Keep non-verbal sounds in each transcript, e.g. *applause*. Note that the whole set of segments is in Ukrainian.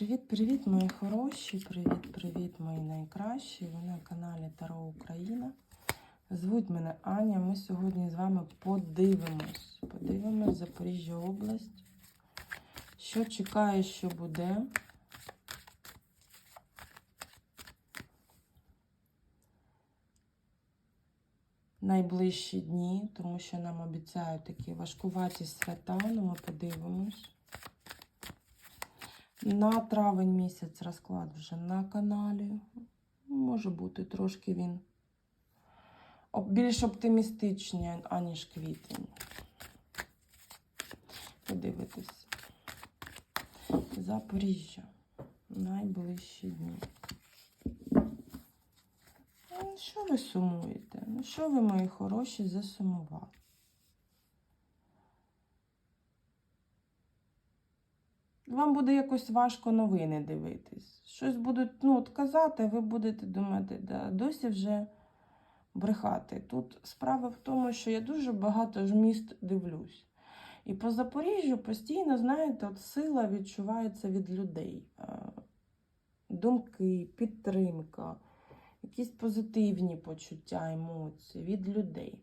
Привіт-привіт, мої хороші! Привіт-привіт, мої найкращі! Ви на каналі Таро Україна. Звуть мене Аня. Ми сьогодні з вами подивимось. Подивимось Запоріжжя область. Що чекає, що буде. Найближчі дні, тому що нам обіцяють такі важкуваті свята, ну ми подивимось. На травень місяць розклад вже на каналі. Може бути трошки він більш оптимістичний, аніж квітень. Подивитись. Запоріжжя. Найближчі дні. Ну, Що ви сумуєте? Ну, що ви, мої хороші, засумували? Вам буде якось важко новини дивитись. Щось будуть ну, от казати, ви будете думати, да, досі вже брехати. Тут справа в тому, що я дуже багато ж міст дивлюсь. І по Запоріжжю постійно, знаєте, от сила відчувається від людей. Думки, підтримка, якісь позитивні почуття, емоції від людей.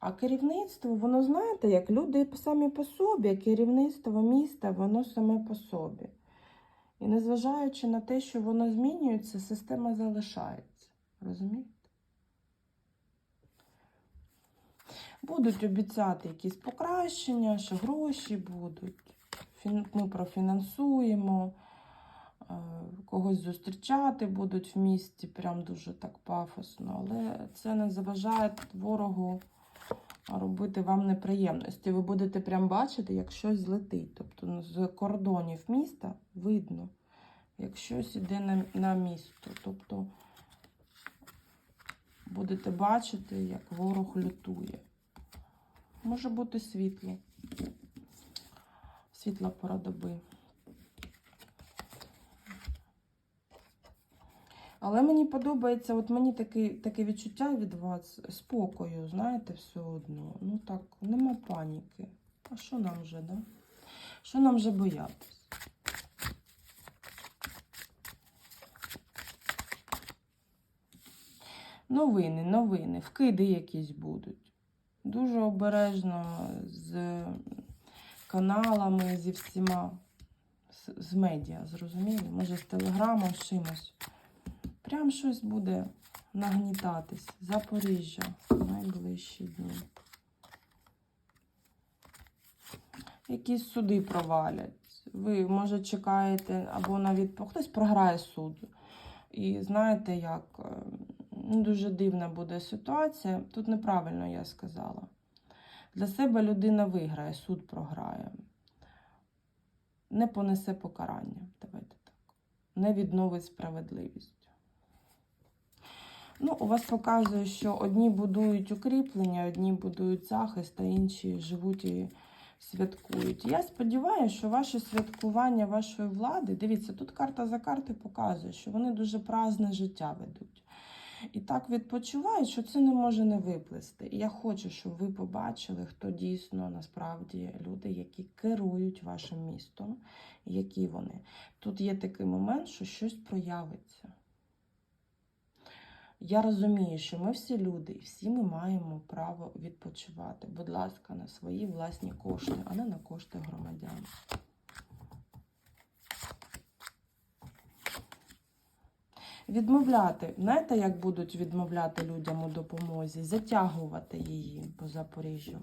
А керівництво, воно знаєте, як люди самі по собі, керівництво міста, воно саме по собі. І незважаючи на те, що воно змінюється, система залишається. Розумієте? Будуть обіцяти якісь покращення, що гроші будуть. Ми профінансуємо, е, когось зустрічати будуть в місті, прям дуже так пафосно. Але це не заважає ворогу робити вам неприємності. Ви будете прям бачити, як щось злетить. Тобто ну, з кордонів міста видно, як щось іде на, на місто. Тобто будете бачити, як ворог лютує. Може бути світло. Світла пора доби. Але мені подобається, от мені таке, таке відчуття від вас спокою, знаєте, все одно. Ну так, нема паніки. А що нам вже, да? Що нам вже боятись? Новини, новини, вкиди якісь будуть. Дуже обережно з каналами, зі всіма, з, медіа, зрозуміли? Може, з телеграмом, з чимось. Прям щось буде нагнітатись. Запоріжжя найближчі дні. Якісь суди провалять. Ви, може, чекаєте, або навіть хтось програє суд. І знаєте, як е, дуже дивна буде ситуація. Тут неправильно я сказала. Для себе людина виграє, суд програє. Не понесе покарання. Давайте так. Не відновить справедливість. Ну, у вас показує, що одні будують укріплення, одні будують захист, а інші живуть і святкують. Я сподіваюся, що ваше святкування вашої влади, дивіться, тут карта за карти показує, що вони дуже праздне життя ведуть. І так відпочивають, що це не може не виплисти. І я хочу, щоб ви побачили, хто дійсно насправді люди, які керують вашим містом, які вони. Тут є такий момент, що щось проявиться. Я розумію, що ми всі люди, і всі ми маємо право відпочивати. Будь ласка, на свої власні кошти, а не на кошти громадян. Відмовляти, знаєте, як будуть відмовляти людям у допомозі, затягувати її по Запоріжжю.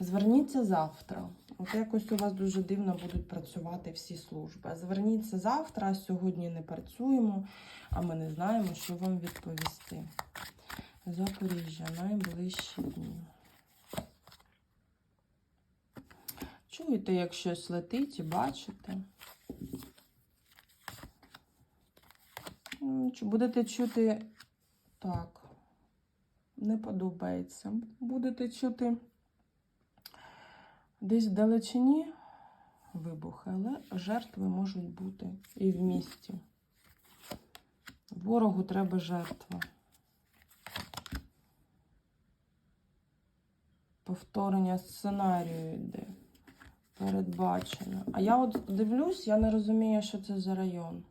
Зверніться завтра. От якось у вас дуже дивно будуть працювати всі служби. Зверніться завтра, а сьогодні не працюємо, а ми не знаємо, що вам відповісти. Запоріжжя, найближчі дні. Чуєте, як щось летить і бачите? Чи будете чути так, не подобається. Будете чути десь вдалечині вибухи, але жертви можуть бути і в місті. Ворогу треба жертва. Повторення сценарію йде. передбачено. А я от дивлюсь, я не розумію, що це за район.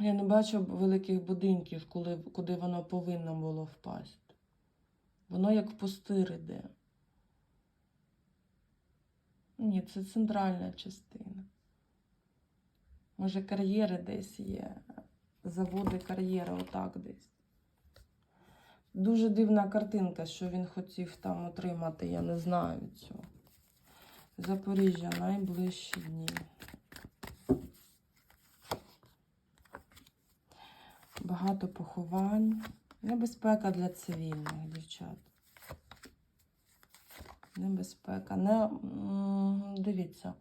Я не бачу великих будинків, коли, куди воно повинно було впасти. Воно як в пустир іде. Ні, це центральна частина. Може, кар'єри десь є. Заводи кар'єри, отак десь. Дуже дивна картинка, що він хотів там отримати, я не знаю цього. Запоріжжя найближчі дні. Багато поховань. Небезпека для цивільних дівчат. Небезпека. Не, дивіться,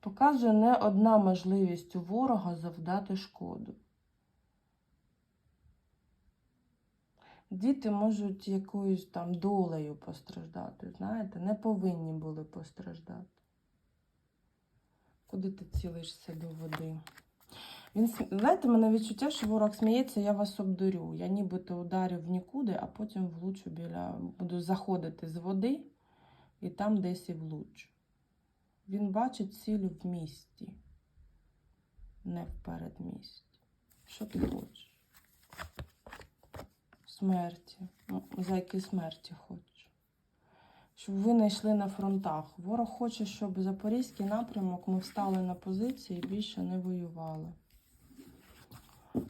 показує не одна можливість у ворога завдати шкоду. Діти можуть якоюсь там долею постраждати, знаєте, не повинні були постраждати. Куди ти цілишся до води? Він, знаєте, мене відчуття, що ворог сміється, я вас обдурю. Я нібито ударю в нікуди, а потім влучу біля. Буду заходити з води і там десь і влучу. Він бачить ціль в місті, не в передмісті. Що ти хочеш? Смерті. Ну, Зайки смерті хочеш. Щоб ви не йшли на фронтах. Ворог хоче, щоб Запорізький напрямок ми встали на позиції і більше не воювали.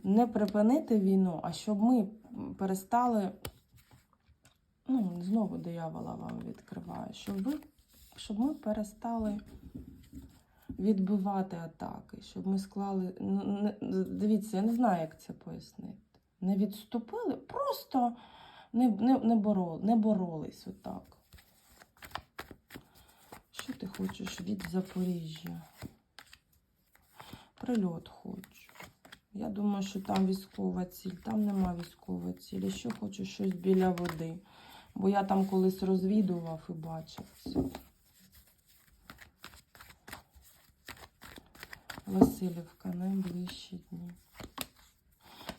Не припинити війну, а щоб ми перестали. Ну, знову диявола вам відкриваю, щоб ви, щоб ми перестали відбивати атаки, щоб ми склали. ну, Дивіться, я не знаю, як це пояснити. Не відступили, просто не, не, не, боро, не боролись отак. Що ти хочеш від Запоріжжя? Прильот хочу. Я думаю, що там військова ціль, там нема військової цілі. Що хочу щось біля води. Бо я там колись розвідував і бачив це. Васильівка, найближчі дні.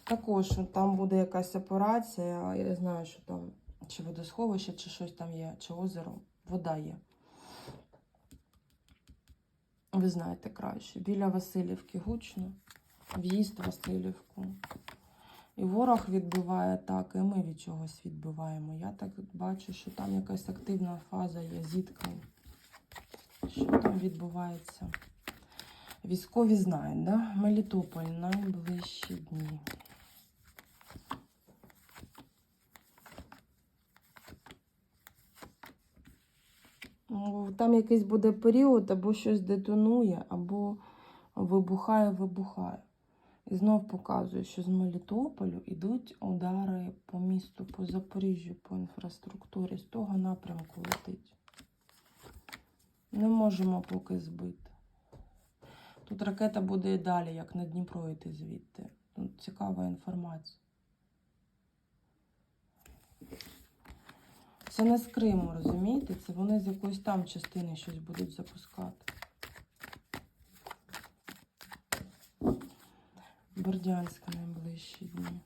Також там буде якась операція. Я знаю, що там, чи водосховище, чи щось там є, чи озеро. Вода є. Ви знаєте краще. Біля Васильівки гучно, в'їзд Васильівку. І ворог відбиває так, і ми від чогось відбиваємо. Я так бачу, що там якась активна фаза є зіткнень. Що там відбувається? Військові знають, да? Мелітополь найближчі дні. Там якийсь буде період, або щось детонує, або вибухає, вибухає. І знов показує, що з Мелітополю йдуть удари по місту, по Запоріжжю, по інфраструктурі. З того напрямку летить. Не можемо поки збити. Тут ракета буде і далі, як на Дніпро йти звідти. Тут цікава інформація. Це не з Криму, розумієте? Це вони з якоїсь там частини щось будуть запускати. Бердянська найближчі дні.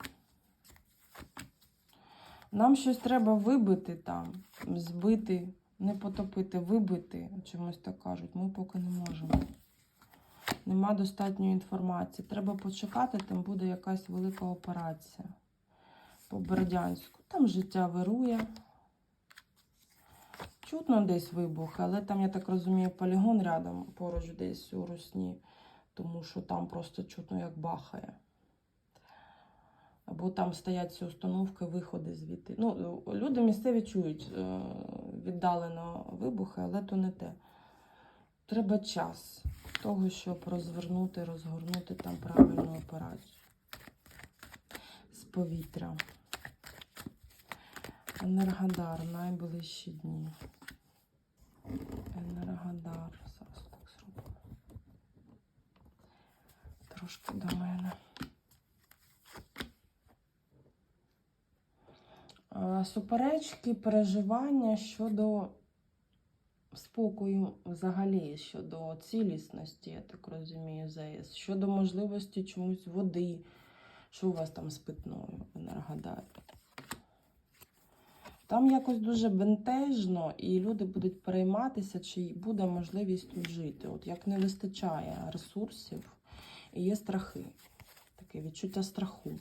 Нам щось треба вибити там, збити, не потопити, вибити, чомусь так кажуть. Ми поки не можемо. Нема достатньої інформації. Треба почекати, там буде якась велика операція по Бердянську. Там життя вирує. Чутно десь вибух, але там, я так розумію, полігон рядом поруч десь у Русні, тому що там просто чутно, як бахає. Або там стоять ці установки, виходи звідти. Ну, люди місцеві чують е, віддалено вибухи, але то не те. Треба час того, щоб розвернути, розгорнути там правильну операцію. З повітря. Енергодар найближчі дні. Енергодар. Трошки до мене. Е, Суперечки, переживання щодо спокою взагалі, щодо цілісності, я так розумію, ЗАЕС, щодо можливості чомусь води. Що у вас там з питною в Там якось дуже бентежно, і люди будуть перейматися, чи буде можливість тут жити. От як не вистачає ресурсів і є страхи. Таке відчуття страху.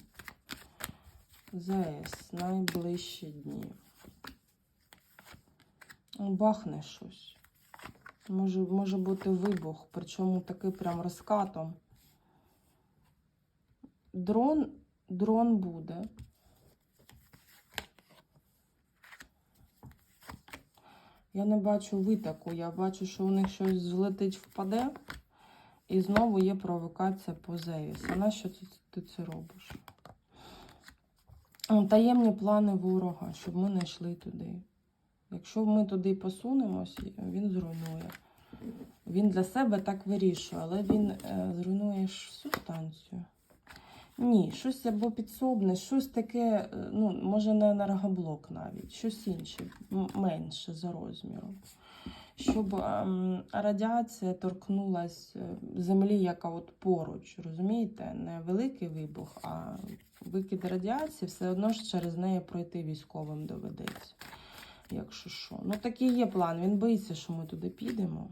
ЗАЕС найближчі дні. Бахне щось. Може, може бути вибух, причому такий прям розкатом. Дрон, дрон буде. Я не бачу витоку, я бачу, що у них щось злетить, впаде, і знову є провокація по Зевіс. А на що ти, ти це робиш? Таємні плани ворога, щоб ми не йшли туди. Якщо ми туди посунемось, він зруйнує. Він для себе так вирішує, але він е, зруйнує ж всю станцію. Ні, щось або підсобне, щось таке, е, ну, може, не енергоблок навіть, щось інше, менше за розміром. Щоб ем, радіація торкнулась е, землі, яка от поруч, розумієте? Не великий вибух, а викид радіації все одно ж через неї пройти військовим доведеться. Якщо що. Ну, такий є план. Він боїться, що ми туди підемо.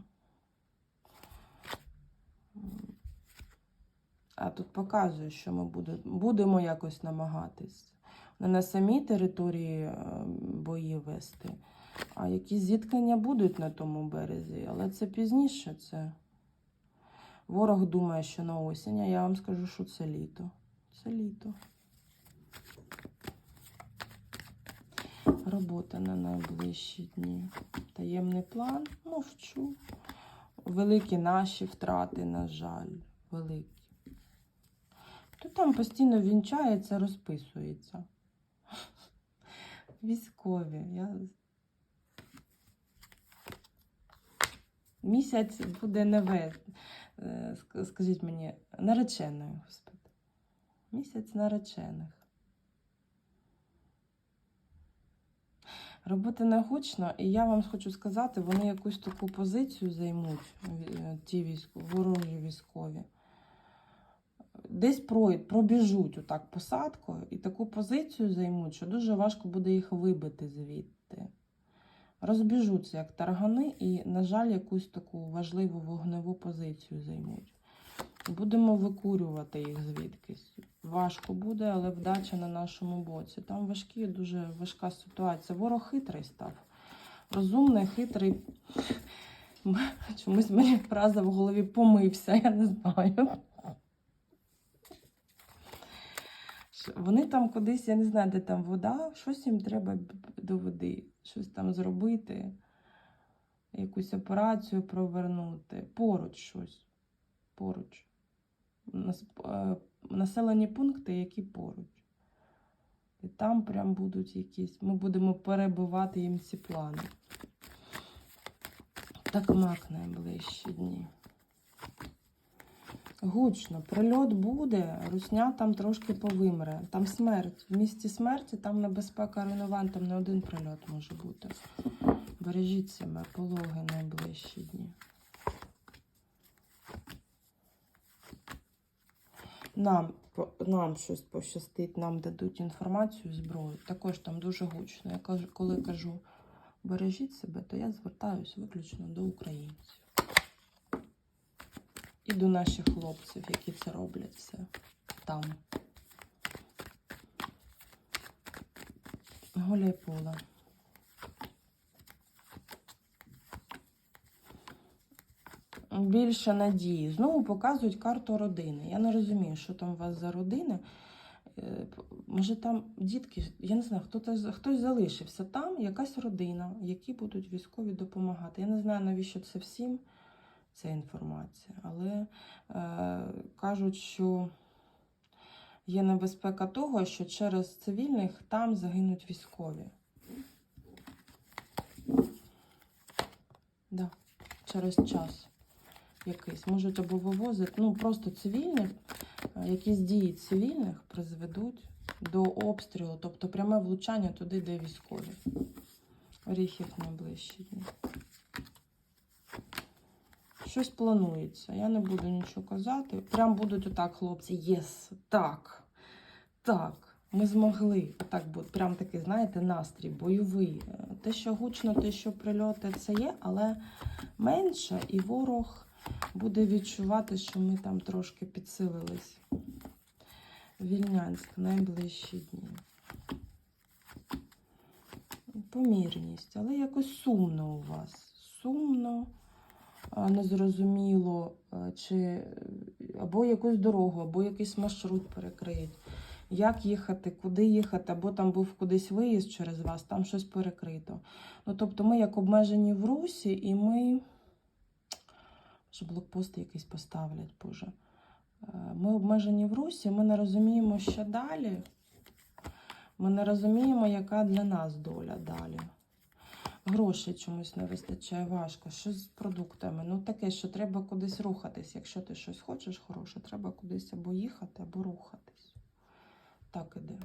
А тут показує, що ми будемо якось намагатись. Не на самій території е, бої вести, а якісь зіткнення будуть на тому березі, але це пізніше. Це ворог думає, що на осінь, а я вам скажу, що це літо. Це літо. Робота на найближчі дні. Таємний план, мовчу. Великі наші втрати, на жаль, великі. То там постійно вінчається, розписується. *laughs* Військові. Я... Місяць буде неве. е, Скажіть мені, нареченою, господи. Місяць наречених. Роботи не гучно, і я вам хочу сказати, вони якусь таку позицію займуть, ті військові, ворожі військові. Десь пробіжуть отак посадкою і таку позицію займуть, що дуже важко буде їх вибити звідти. Розбіжуться як таргани, і, на жаль, якусь таку важливу вогневу позицію займуть. Будемо викурювати їх звідкись. Важко буде, але вдача на нашому боці. Там важкі, дуже важка ситуація. Ворог хитрий став. Розумний, хитрий. Чомусь мені фраза в голові помився, я не знаю. Що Вони там кудись, я не знаю, де там вода, щось їм треба до води, щось там зробити, якусь операцію провернути. Поруч щось. Поруч. Нас- е, Населені пункти, які поруч. І там прям будуть якісь. Ми будемо перебивати їм ці плани. Так мак найближчі дні. Гучно, прильот буде, русня там трошки повимре. Там смерть. В місті смерті там небезпека руйнувань, там не один прильот може бути. Бережіть себе, пологи найближчі дні. Нам, нам щось пощастить, нам дадуть інформацію, зброю. Також там дуже гучно. Я кажу, коли кажу бережіть себе, то я звертаюся виключно до українців. І до наших хлопців, які це роблять все там. Голя й поле. Більше надії. Знову показують карту родини. Я не розумію, що там у вас за родини. Е, Може там дітки, я не знаю, хто хтось залишився там, якась родина, які будуть військові допомагати. Я не знаю, навіщо це всім ця інформація, але е, кажуть, що є небезпека того, що через цивільних там загинуть військові. Да, через час якийсь. Можуть або вивозити, ну просто цивільних, е, якісь дії цивільних призведуть до обстрілу, тобто пряме влучання туди, де військові. Оріхів найближчі дні. Щось планується. Я не буду нічого казати. Прям будуть отак, хлопці. Єс, так. Так. Ми змогли. Отак, бо прям такий, знаєте, настрій бойовий. Е, Те, що гучно, те, що прильоти, це є, але менше, і ворог буде відчувати, що ми там трошки підсилились. Вільнянськ найближчі дні. Помірність, але якось сумно у вас. Сумно, незрозуміло, чи е, або якусь дорогу, або якийсь маршрут перекриють. Як їхати, куди їхати, або там був кудись виїзд через вас, там щось перекрито. Ну, тобто ми як обмежені в русі, і ми. Що блокпост якийсь поставлять, Боже. Е, Ми обмежені в русі, ми не розуміємо, що далі. Ми не розуміємо, яка для нас доля далі. Грошей чомусь не вистачає важко. Що з продуктами? Ну таке, що треба кудись рухатись. Якщо ти щось хочеш хороше, треба кудись або їхати, або рухатись. Так іде.